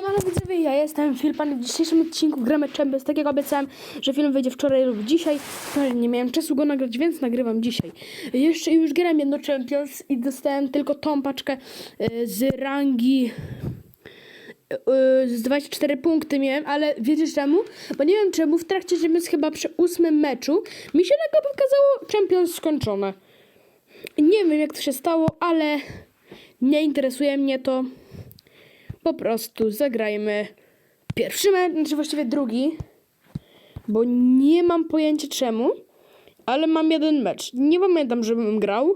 Siemano widzowie, ja jestem Filpan. W dzisiejszym odcinku gramy Champions. Tak jak obiecałem, że film wyjdzie wczoraj lub dzisiaj. No, nie miałem czasu go nagrać, więc nagrywam dzisiaj. Jeszcze już grałem jedno Champions i dostałem tylko tą paczkę y, z rangi y, z 24 punkty miałem, ale wiecie czemu? Bo nie wiem czemu, w trakcie Champions chyba przy ósmym meczu mi się nagle pokazało Champions skończone. Nie wiem jak to się stało, ale nie interesuje mnie to. Po prostu zagrajmy pierwszy mecz, znaczy właściwie drugi, bo nie mam pojęcia czemu, ale mam jeden mecz. Nie pamiętam, żebym grał,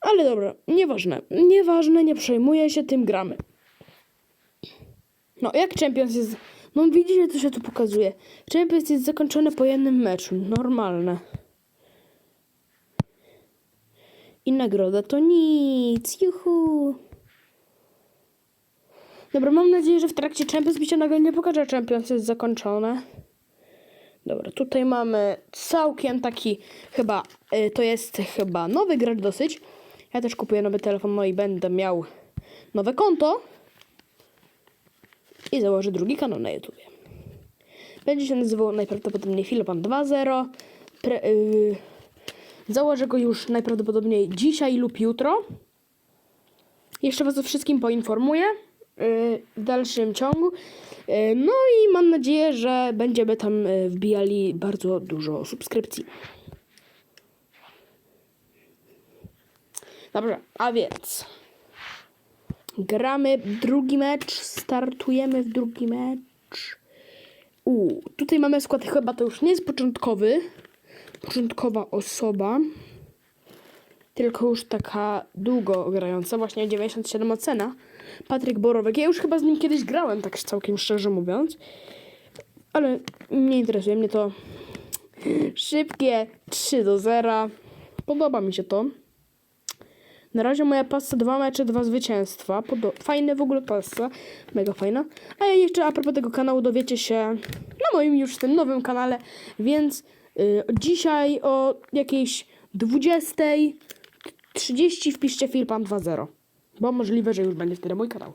ale dobra, nieważne. Nieważne, nie przejmuję się, tym gramy. No, jak Champions jest... No widzicie, co się tu pokazuje. Champions jest zakończony po jednym meczu. Normalne. I nagroda to nic. Juhu. Dobra, mam nadzieję, że w trakcie Champions mi się nagle nie pokaże, że Champions jest zakończone. Dobra, tutaj mamy całkiem taki chyba, y, to jest chyba nowy gracz dosyć. Ja też kupuję nowy telefon, no i będę miał nowe konto. I założę drugi kanał na YouTubie. Będzie się nazywał najprawdopodobniej Filopan 2.0. Pre, y, założę go już najprawdopodobniej dzisiaj lub jutro. Jeszcze Was o wszystkim poinformuję w dalszym ciągu. Y, No i mam nadzieję, że będziemy tam y, wbijali bardzo dużo subskrypcji. Dobrze, a więc gramy drugi mecz, startujemy w drugi mecz. U, tutaj mamy skład, chyba to już nie jest początkowy, początkowa osoba tylko już taka długo grająca, właśnie 97 ocena. Patryk Borowek. Ja już chyba z nim kiedyś grałem, tak całkiem szczerze mówiąc. Ale nie interesuje mnie to. Szybkie 3 do 0. Podoba mi się to. Na razie moja pasta dwa mecze, dwa zwycięstwa. Podo- fajne w ogóle pasta. Mega fajna. A ja jeszcze a propos tego kanału dowiecie się na moim już tym nowym kanale. Więc y, dzisiaj o jakiejś 20 30 wpiszcie Filpan 2.0. Bo możliwe, że już będzie wtedy mój kanał.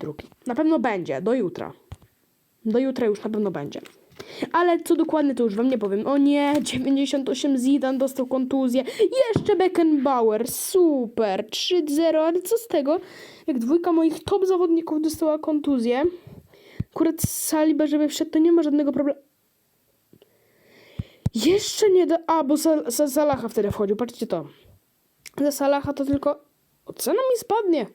Drugi. Na pewno będzie, do jutra. Do jutra już na pewno będzie. Ale co dokładnie to już wam nie powiem. O nie, 98 Zidane dostał kontuzję. Jeszcze Beckenbauer, super. 3-0, ale co z tego? Jak dwójka moich top zawodników dostała kontuzję. Akurat Saliba, żeby wszedł, to nie ma żadnego problemu. Jeszcze nie da... A, bo Sal- Sal- Salaha wtedy wchodził, patrzcie to. Za Salaha to tylko ocena mi spadnie.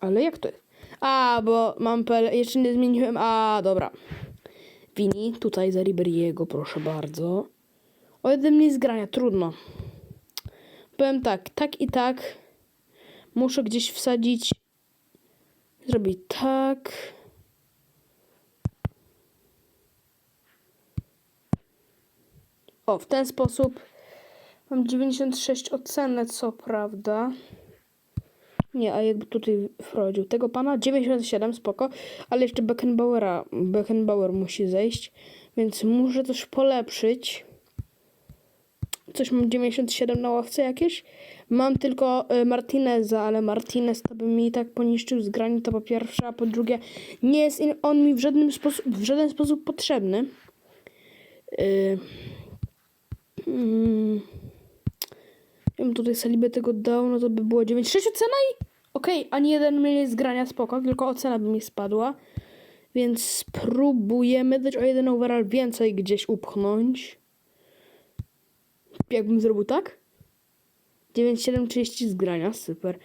Ale jak to jest? A, bo mam PL, jeszcze nie zmieniłem. A, dobra. Wini, tutaj za Riberiego, proszę bardzo. O jeden mniej zgrania, trudno. Powiem tak, tak i tak. Muszę gdzieś wsadzić. Zrobić tak. O, w ten sposób. Mam 96 ocenę, co prawda. Nie, a jakby tutaj wprowadził tego pana, 97, spoko, ale jeszcze Beckenbauera, Beckenbauer musi zejść, więc muszę coś polepszyć. Coś mam 97 na ławce jakieś. Mam tylko y, Martineza, ale Martinez to by mi tak poniszczył z grani, to po pierwsze, a po drugie nie jest on mi w żaden sposób, w żaden sposób potrzebny. Y, mm, ja bym tutaj Salibę tego dał, no to by było 9. 6 ocena i... Okej, ani jeden mniej z grania spoko, tylko ocena by mi spadła. Więc spróbujemy dać o jeden overall więcej gdzieś upchnąć. Jakbym zrobił tak? 9,730 z grania, super.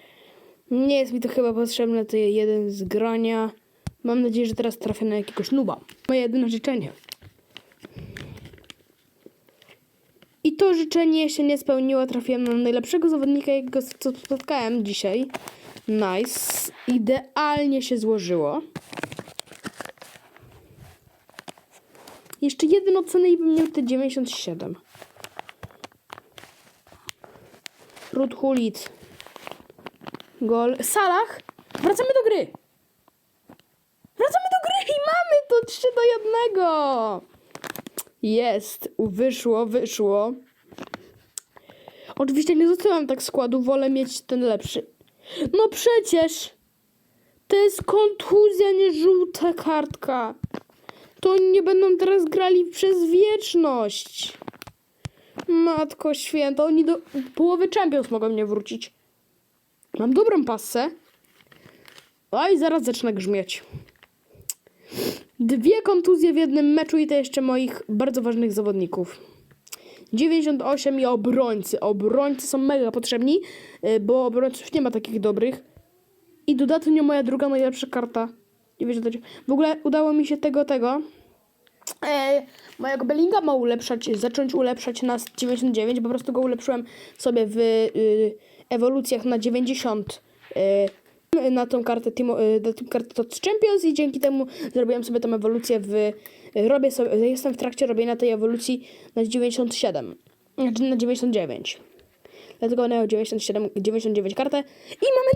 Nie jest mi to chyba potrzebne, to jeden z grania. Mam nadzieję, że teraz trafię na jakiegoś nuba. Moje jedyne życzenie. I to życzenie się nie spełniło. Trafiłem na najlepszego zawodnika, jakiego spotkałem dzisiaj. Nice. Idealnie się złożyło. Jeszcze jeden oceny i bym miał te 97. Rud Hulit. Gol. Salah. Wracamy do gry. Wracamy do gry i mamy to 3 do 1. Jest, wyszło, wyszło. Oczywiście nie zostawiam tak składu, wolę mieć ten lepszy. No przecież! To jest kontuzja, nie żółta kartka. To oni nie będą teraz grali przez wieczność. Matko święta, oni do połowy Champions mogą nie wrócić. Mam dobrą passę. Oj, zaraz zacznę grzmieć. Dwie kontuzje w jednym meczu i to jeszcze moich bardzo ważnych zawodników. 98 i obrońcy. Obrońcy są mega potrzebni, y, bo obrońców nie ma takich dobrych. I dodatnie moja druga najlepsza karta. 98. W ogóle udało mi się tego, tego. E, mojego Bellinga ma ulepszać, zacząć ulepszać na 99, po prostu go ulepszyłem sobie w y, ewolucjach na 90 y, na tą kartę Timo, y, na tą kartę Tots Champions i dzięki temu zrobiłem sobie tą ewolucję w y, robię sobie, jestem w trakcie robienia tej ewolucji na 97, znaczy na 99. Dlatego miał 97, 99 kartę i mamy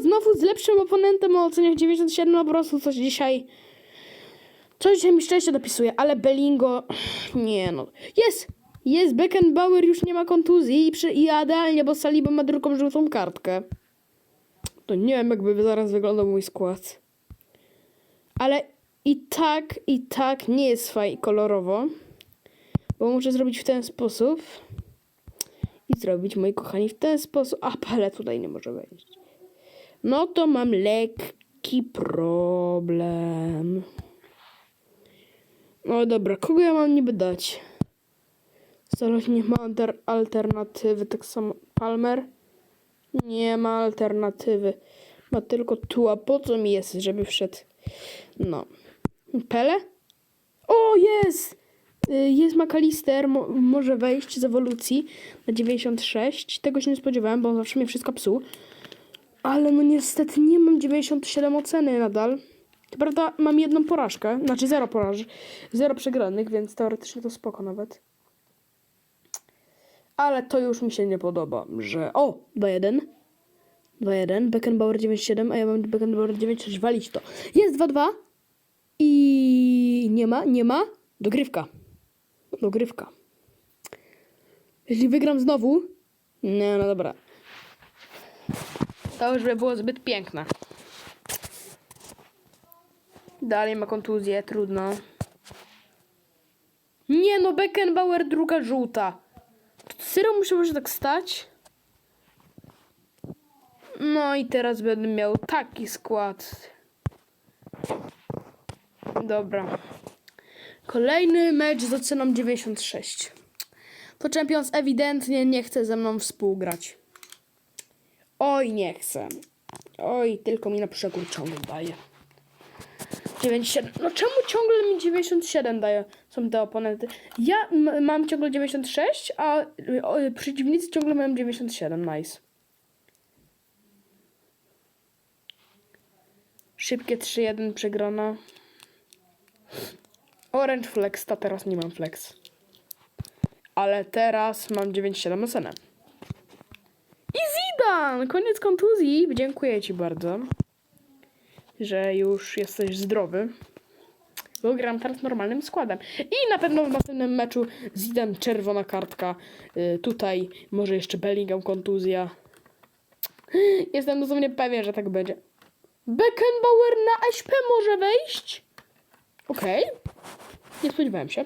2-0 znowu z lepszym oponentem o oceniach 97, no po prostu coś dzisiaj Coś dzisiaj mi szczęście dopisuje, ale Bellingo... Nie no. Jest! Jest! Beckenbauer już nie ma kontuzji i, przy... i idealnie, bo Saliba ma drugą żółtą kartkę. To nie wiem, jakby zaraz wyglądał mój skład. Ale i tak, i tak nie jest fajnie kolorowo. Bo muszę zrobić w ten sposób. I zrobić, moi kochani, w ten sposób. A, Pele tutaj nie może wejść. No to mam lekki problem. O dobra, kogo ja mam niby dać? Staloś nie ma alter alternatywy, tak samo Palmer. Nie ma alternatywy. Ma tylko tu, a po co mi jest, żeby wszedł? No. Pele? O, jest! Y, Jest McAllister, mo może wejść z ewolucji na 96. Tego się nie spodziewałem, bo on zawsze mnie wszystko psuł. Ale no niestety nie mam 97 oceny nadal. To prawda, mam jedną porażkę, znaczy zero porażek, zero przegranych, więc teoretycznie to spoko nawet. Ale to już mi się nie podoba, że... O, 2-1. 2-1, Beckenbauer 9-7, a ja mam Beckenbauer 9-6, walić to. Jest 2-2 i nie ma, nie ma, dogrywka. Dogrywka. Jeśli wygram znowu... Nie, no dobra. To już by było zbyt piękne. Dalej ma kontuzję, trudno. Nie no, Beckenbauer druga żółta. Serio musiało się tak stać? No i teraz będę miał taki skład. Dobra. Kolejny mecz z oceną 96. To Champions ewidentnie nie chce ze mną współgrać. Oj, nie chce. Oj, tylko mi na przekór ciągle daje. 97. No czemu ciągle mi 97 daje? Są te oponenty. Ja mam ciągle 96, a o, przeciwnicy ciągle mają 97. Nice. Szybkie 3-1 przegrana. Orange Flex, to teraz nie mam Flex. Ale teraz mam 9-7 ocenę. I Zidane! Koniec kontuzji. Dziękuję Ci bardzo że już jesteś zdrowy. Bo gram teraz normalnym składem. I na pewno w następnym meczu Zidane czerwona kartka. Y, tutaj może jeszcze Bellingham kontuzja. Jestem dosłownie pewien, że tak będzie. Beckenbauer na SP może wejść? Okej. Nie spodziewałem się.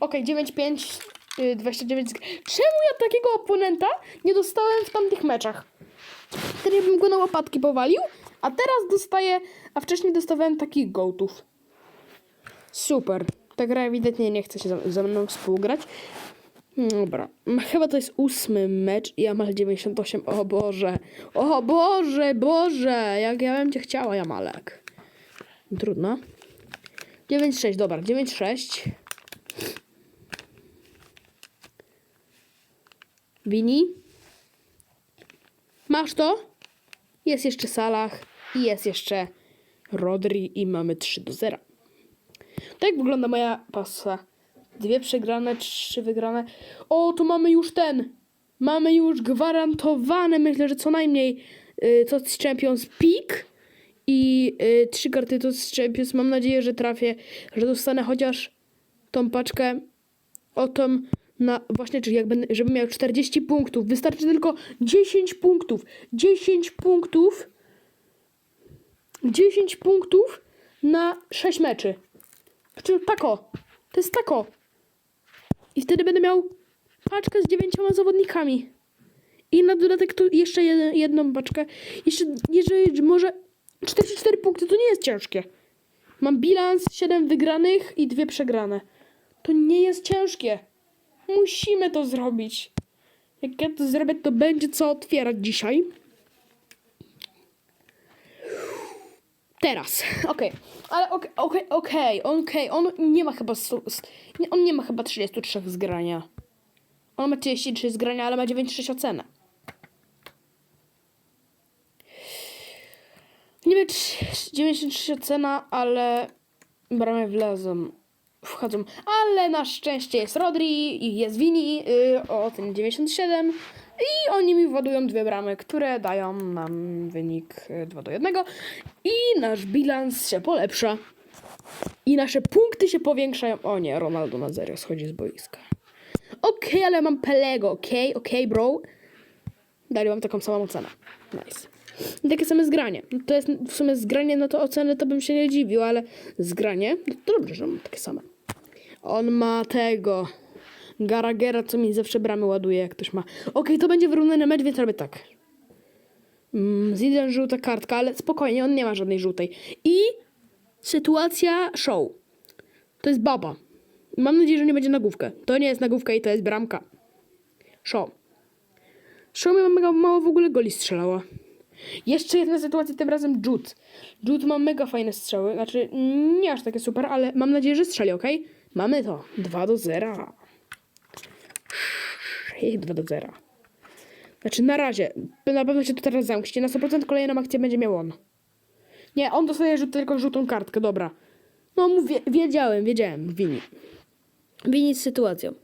Okej, 9-5, y, 29. Czemu ja takiego oponenta nie dostałem w tamtych meczach? Wtedy bym go na łopatki powalił, a teraz dostaję, a wcześniej dostawałem takich gołtów. Super. Ta gra ewidentnie nie chce się ze- mną współgrać. Dobra. M- Chyba to jest ósmy mecz i Jamal 98. O Boże. O Boże, Boże. Jak ja bym cię chciała, Jamalek. Trudno. 9-6, dobra. 9-6. Wini? Masz to? Jest jeszcze Salah i jest jeszcze Rodri i mamy 3 do 0. Tak wygląda moja pasa. Dwie przegrane, trzy wygrane. O, to mamy już ten. Mamy już gwarantowane, myślę, że co najmniej y, to z Champions Peak i y, trzy karty to z Champions. Mam nadzieję, że trafię, że dostanę chociaż tą paczkę o tą na właśnie, czyli jak będę, żebym miał 40 punktów. Wystarczy tylko 10 punktów. 10 punktów 10 punktów na 6 meczy. Znaczy tako. To jest tako. I wtedy będę miał paczkę z dziewięcioma zawodnikami. I na dodatek tu jeszcze jeden, jedną paczkę. Jeszcze, jeżeli może 44 punkty, to nie jest ciężkie. Mam bilans 7 wygranych i 2 przegrane. To nie jest ciężkie. Musimy to zrobić. Jak ja to zrobię, to będzie co otwierać dzisiaj. Teraz, okej, ale okej, okej, okej, okej, on nie ma chyba, nie, on nie ma chyba 33 zgrania. On ma 33 zgrania, ale ma 9,6 ocenę. Nie wiem, czy 93 ocena, ale bramy wlezą, wchodzą. Ale na szczęście jest Rodri i jest Vini yy, o ocenie 97 i oni mi władują dwie bramy, które dają nam wynik y, 2 do 1 i nasz bilans się polepsza. I nasze punkty się powiększają. O nie, Ronaldo na zero schodzi z boiska. Okej, ale mam Pelego, okej, okej, bro. Dali wam taką samą ocenę. Nice. I takie same zgranie. To jest w sumie zgranie, no to oceny to bym się nie dziwił, ale zgranie, no to dobrze, że mam takie same. On ma tego Garagera, co mi zawsze bramy ładuje, jak ktoś ma. Okej, to będzie wyrównany mecz, więc robię tak. Mm, Zidane żółta kartka, ale spokojnie, on nie ma żadnej żółtej. I sytuacja show. To jest baba. Mam nadzieję, że nie będzie nagłówka. To nie jest nagłówka i to jest bramka. Show. Show mi mega mało w ogóle goli strzelała. Jeszcze jedna sytuacja, tym razem Jude. Jude ma mega fajne strzały. Znaczy, nie aż takie super, ale mam nadzieję, że strzeli, ok? Mamy to. 2 do 0. 2 do 0. Znaczy, na razie. Na pewno się to teraz zamknie. Na 100% kolejną akcję będzie miał on. Nie, on dostaje rzut, tylko żółtą kartkę, dobra. No, mówię, wiedziałem, wiedziałem, Wini. Wini z sytuacją.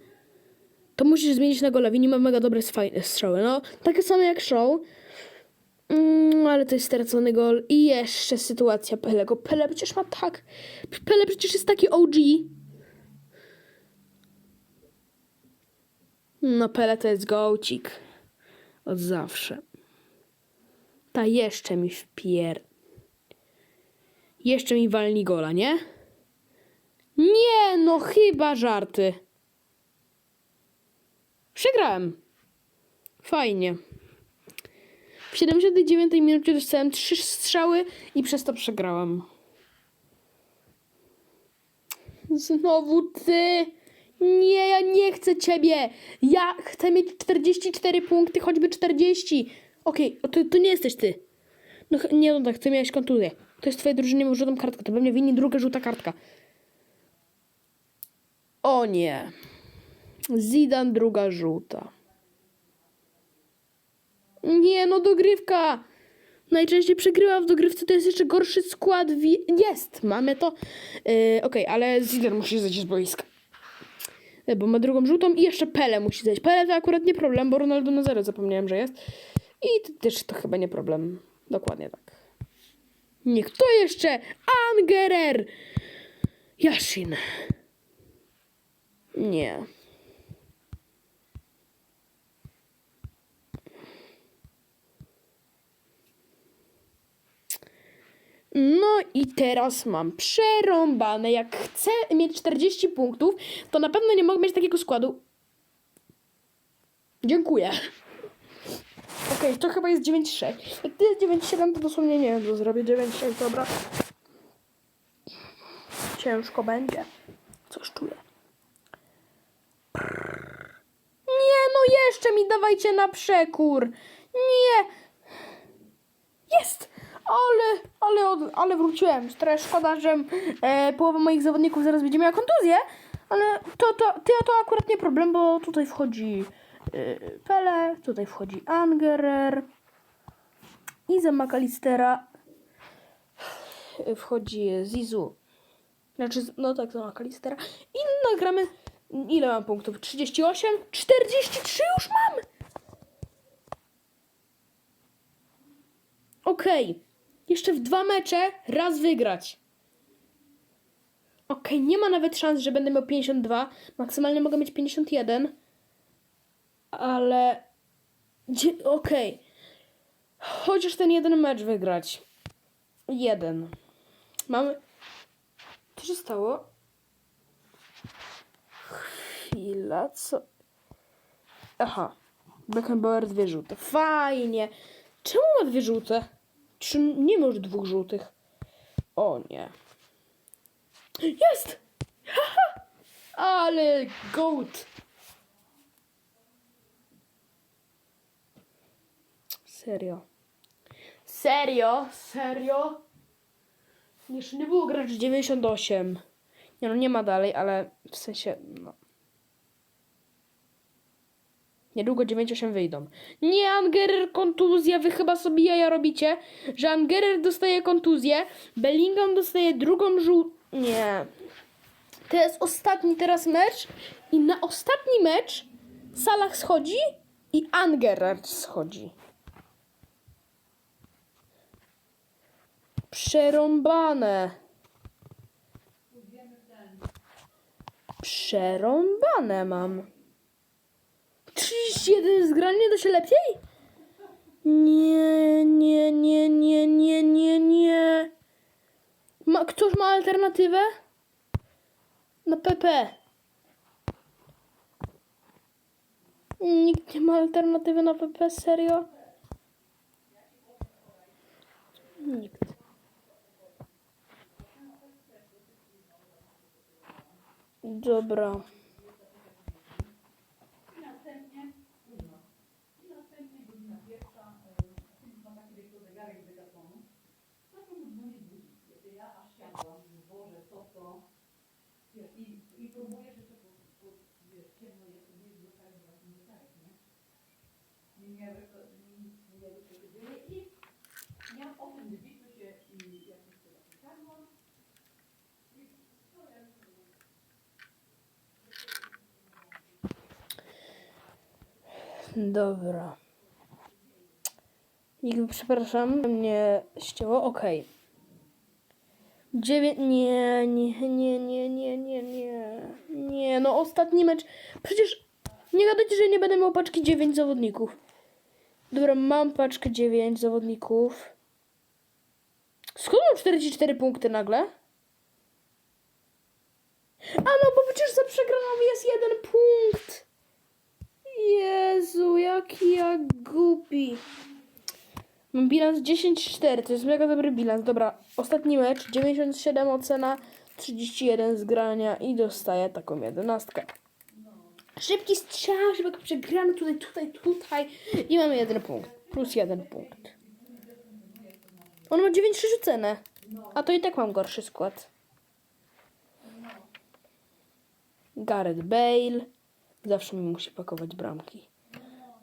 To musisz zmienić na gola. Wini ma mega dobre strzały. No, takie same jak show. Mm, ale to jest stracony gol. I jeszcze sytuacja Pelego. Pele przecież ma tak. Pele przecież jest taki OG. No, Pele to jest gołcik. Od zawsze. Ta jeszcze mi wpier. Jeszcze mi walni gola, nie? Nie, no chyba żarty. Przegrałem. Fajnie. W 79 minucie dostałem trzy strzały i przez to przegrałem. Znowu ty. Nie, ja nie chcę ciebie. Ja chcę mieć 44 punkty, choćby 40. Okej, o to, to nie jesteś ty. No nie, no tak, ty miałeś kontuzję. To jest twoje drużynie, ma żółtą kartkę. To pewnie winni druga żółta kartka. O nie. Zidan druga żółta. Nie, no dogrywka. Najczęściej przegrywa w dogrywce, to jest jeszcze gorszy skład. Jest, mamy to. Yy, Okej, ale Zidane musi zejść z boiska. Yy, Bo ma drugą żółtą i jeszcze Pele musi zejść. Pele to akurat nie problem, bo Ronaldo na zero zapomniałem, że jest. I też to chyba nie problem. Dokładnie tak. Nie, kto jeszcze? Angerer! Yashin. Nie. No i teraz mam przerąbane. Jak chcę mieć 40 punktów, to na pewno nie mogę mieć takiego składu. Dziękuję. Okej, to chyba jest 9,6. Jak to jest 9,7, to dosłownie nie wiem, co zrobię. 9,6, dobra. Ciężko będzie. Coś czuję. Nie, no jeszcze mi dawajcie na przekór. Nie. Jest! Ale, ale, ale wróciłem. Trochę szkoda, że e, połowa moich zawodników zaraz będzie miała kontuzję, ale to, to, to, to akurat nie problem, bo tutaj wchodzi e, Pele, tutaj wchodzi Angerer i za McAllistera wchodzi Zizu. Znaczy, no tak, za McAllistera. I nagramy, ile mam punktów? 38? 43 już mam! Okej. Jeszcze w dwa mecze raz wygrać. Okej, nie ma nawet szans, że będę miał 52. Maksymalnie mogę mieć 51. Ale. Okej. Chociaż ten jeden mecz wygrać. jeden. Mamy... Co się stało? Chwila, co? Aha. Beckenbauer dwie żółte. Fajnie. Czemu ma dwie żółte? Czy nie już dwóch żółtych? O nie. Jest! Ale goat! Serio. Serio? Serio? Jeszcze nie było grać 98. Nie no, nie ma dalej, ale w sensie, no. Niedługo 98 wyjdą. Nie, Angerer kontuzja, wy chyba sobie jaja robicie, że Angerer dostaje kontuzję, Bellingham dostaje drugą żół... Nie. To jest ostatni teraz mecz i na ostatni mecz Salah schodzi i Angerer schodzi. Przerąbane. Przerąbane mam. 31 zgranie, to się lepiej? Nie, nie, nie, nie, nie, nie, nie. Ma, ktoś ma alternatywę? Na PP. Nikt nie ma alternatywy na PP, serio? Nikt. Dobra. Dobra. Jakby, przepraszam, mnie ścięło. Okej. Dziewięć. Nie, nie, nie, nie, nie, nie, nie. Nie, no ostatni mecz. Przecież nie gadajcie, że nie będę miał paczki 9 zawodników. Dobra, mam paczkę 9 zawodników. Skąd mam 44 punkty nagle? A no, bo przecież za przegraną jest jeden punkt. Jezu, jaki ja głupi. Mam bilans 10-4, to jest mega dobry bilans. Dobra, ostatni mecz, 97 ocena, 31 zgrania i dostaję taką jedenastkę. Szybki strzał, żeby przegramy tutaj, tutaj, tutaj i mamy jeden punkt. Plus jeden punkt. On ma 9-6 ocenę, a to i tak mam gorszy skład. Gareth Bale. Zawsze mi musi pakować bramki.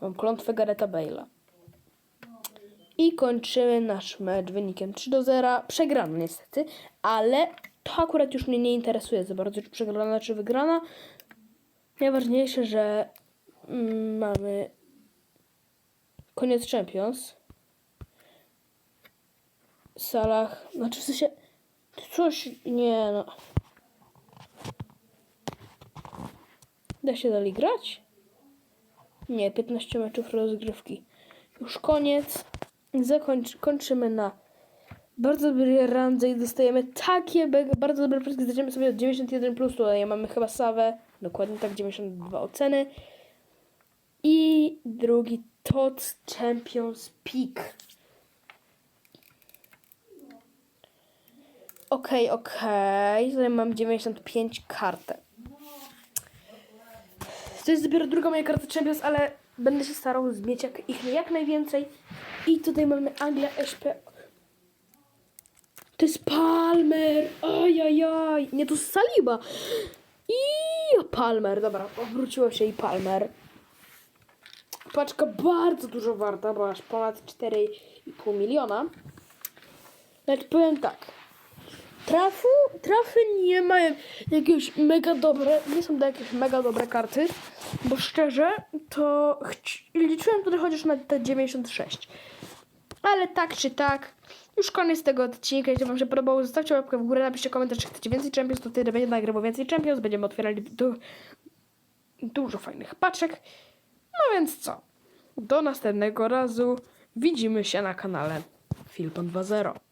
Mam klątwę Garetha Bale'a. I kończymy nasz mecz wynikiem 3 do 0. Przegrany niestety, ale to akurat już mnie nie interesuje za bardzo, czy przegrana, czy wygrana. Najważniejsze, że mm, mamy koniec Champions. Salah, znaczy w sensie coś, nie no. Da się dalej grać? Nie, 15 meczów rozgrywki. Już koniec. Zakończ, kończymy na bardzo dobrej randze i dostajemy takie bardzo dobre prezki. Zaczynamy sobie od 91+, plus, tutaj mamy chyba Sawę, dokładnie tak, 92 oceny. I drugi TOTS Champions Peak. Okej, okej. Tutaj mam 95 kartek. To jest dopiero druga moja karta Champions, ale będę się starał mieć jak, ich jak najwięcej. I tutaj mamy Anglia SP. To jest Palmer! Ajajaj! Nie, to jest Saliba! I Palmer, dobra, obróciło się i Palmer. Paczka bardzo dużo warta, bo aż ponad 4,5 miliona. Lecz powiem tak. Trafu, trafy nie mają jakieś mega dobre, nie są to jakieś mega dobre karty, bo szczerze to liczyłem tutaj chociaż na te 96. Ale tak czy tak, już koniec tego odcinka. Jeśli Wam się podobało, zostawcie łapkę w górę, napiszcie komentarz, czy chcecie więcej Champions, to wtedy będzie nagrywał więcej Champions, będziemy otwierali du dużo fajnych paczek. No więc co, do następnego razu, widzimy się na kanale Filpon 2.0.